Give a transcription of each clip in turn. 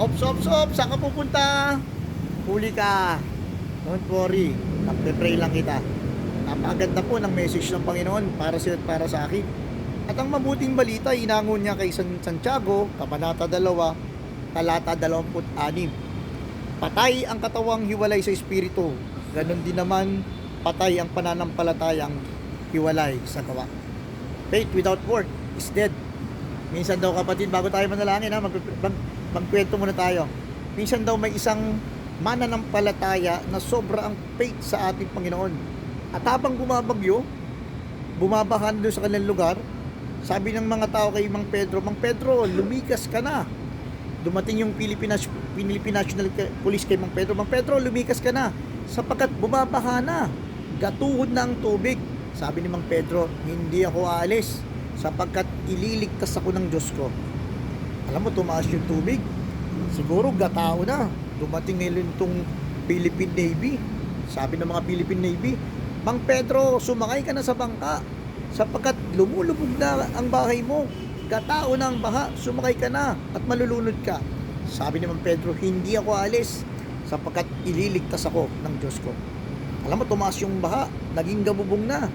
Ops, ops, ops, saan ka pupunta? Huli ka. Don't worry, nagpe-pray lang kita. Napakaganda po ng message ng Panginoon para sa para sa akin. At ang mabuting balita, inangon niya kay San Santiago, Kabanata 2, talata 26. Patay ang katawang hiwalay sa espiritu. Ganon din naman, patay ang pananampalatayang hiwalay sa gawa. Faith without work is dead. Minsan daw kapatid, bago tayo manalangin ha, mag, magkwento muna tayo. Minsan daw may isang mananampalataya na sobra ang faith sa ating Panginoon. At habang bumabagyo, bumabahan doon sa kanilang lugar, sabi ng mga tao kay Mang Pedro, Mang Pedro, lumikas ka na. Dumating yung Philippine, Philippine National Police kay Mang Pedro, Mang Pedro, lumikas ka na. Sapagkat bumabaha na. Gatuhod na ang tubig. Sabi ni Mang Pedro, hindi ako aalis sapagkat ililigtas ako ng Diyos ko. Alam mo, tumaas yung tubig. Siguro gatao na. Dumating ngayon itong Philippine Navy. Sabi ng mga Philippine Navy, Mang Pedro, sumakay ka na sa bangka sapagkat lumulubog na ang bahay mo. Gatao na ang baha, sumakay ka na at malulunod ka. Sabi ni Mang Pedro, hindi ako alis sapagkat ililigtas ako ng Diyos ko. Alam mo, tumaas yung baha, naging gabubong na.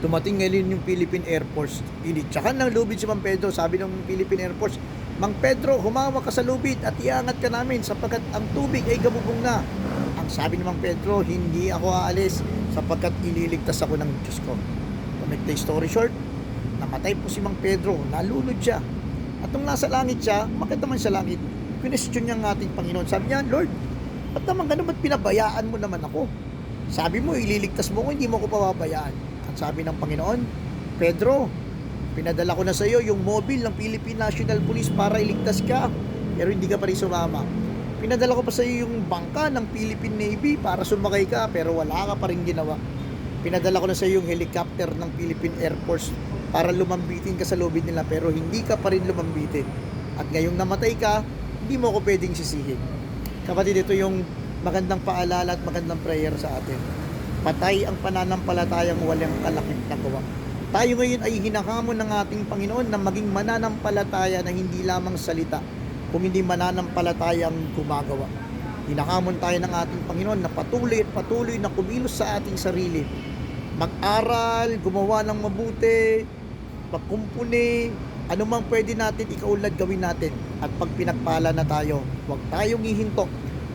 Dumating ngayon yung Philippine Air Force. Initsakan ng lubid si Mang Pedro. Sabi ng Philippine Air Force, Mang Pedro, humawa ka sa lubid at iangat ka namin sapagkat ang tubig ay gabubong na. Ang sabi ni Mang Pedro, hindi ako aalis sapagkat ililigtas ako ng Diyos ko. To make the story short, namatay po si Mang Pedro, nalunod siya. At nung nasa langit siya, makita man sa langit, question niya ang ating Panginoon. Sabi niya, Lord, ba't naman ganun, ba't pinabayaan mo naman ako? Sabi mo, ililigtas mo ko, hindi mo ko pababayaan. Ang sabi ng Panginoon, Pedro, pinadala ko na sa iyo yung mobile ng Philippine National Police para iligtas ka, pero hindi ka pa rin sumama. Pinadala ko pa sa iyo yung bangka ng Philippine Navy para sumakay ka, pero wala ka pa rin ginawa. Pinadala ko na sa iyo yung helicopter ng Philippine Air Force para lumambitin ka sa lobby nila, pero hindi ka pa rin lumambitin. At ngayong namatay ka, hindi mo ko pwedeng sisihin. Kapatid, ito yung magandang paalala at magandang prayer sa atin. Patay ang pananampalatayang walang gawa. Tayo ngayon ay hinahamon ng ating Panginoon na maging mananampalataya na hindi lamang salita, kung hindi mananampalatayang gumagawa. Hinahamon tayo ng ating Panginoon na patuloy at patuloy na kumilos sa ating sarili. Mag-aral, gumawa ng mabuti, magkumpuni, ano mang pwede natin ikaulad gawin natin. At pag pinagpala na tayo, huwag tayong ihinto,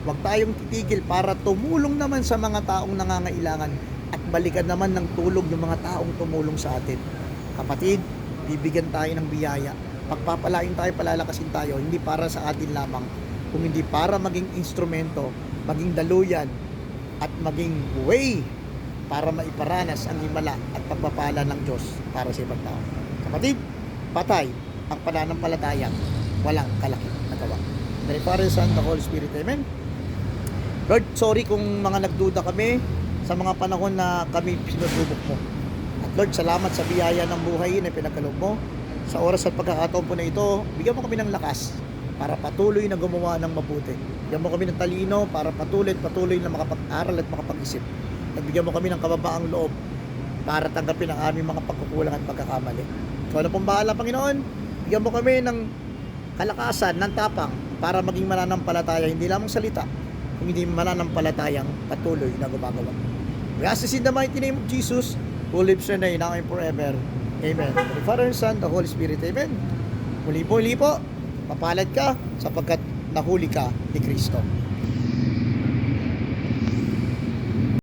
huwag tayong titigil para tumulong naman sa mga taong nangangailangan at balikan naman ng tulog yung mga taong tumulong sa atin. Kapatid, bibigyan tayo ng biyaya. Pagpapalain tayo, palalakasin tayo, hindi para sa atin lamang, kung hindi para maging instrumento, maging daluyan, at maging way para maiparanas ang himala at pagpapala ng Diyos para sa ibang tao. Kapatid, patay ang pananampalatayang walang kalaki na gawa. Mary Father, Son, the Holy Spirit. Amen. Lord, sorry kung mga nagduda kami sa mga panahon na kami sinusubok mo. At Lord, salamat sa biyaya ng buhay na pinagkaloob mo. Sa oras at pagkakataon po na ito, bigyan mo kami ng lakas para patuloy na gumawa ng mabuti. Bigyan mo kami ng talino para patuloy at patuloy na makapag-aral at makapag-isip. At bigyan mo kami ng kababaang loob para tanggapin ang aming mga pagkukulang at pagkakamali. Ikaw na pong bahala, Panginoon. Bigyan mo kami ng kalakasan, ng tapang para maging mananampalataya, hindi lamang salita, kung hindi mananampalatayang patuloy na gumagawa. We ask this in the mighty name of Jesus, who lives and now and forever. Amen. The Father, Son, the Holy Spirit. Amen. Muli po, muli po, mapalad ka sapagkat nahuli ka ni Kristo.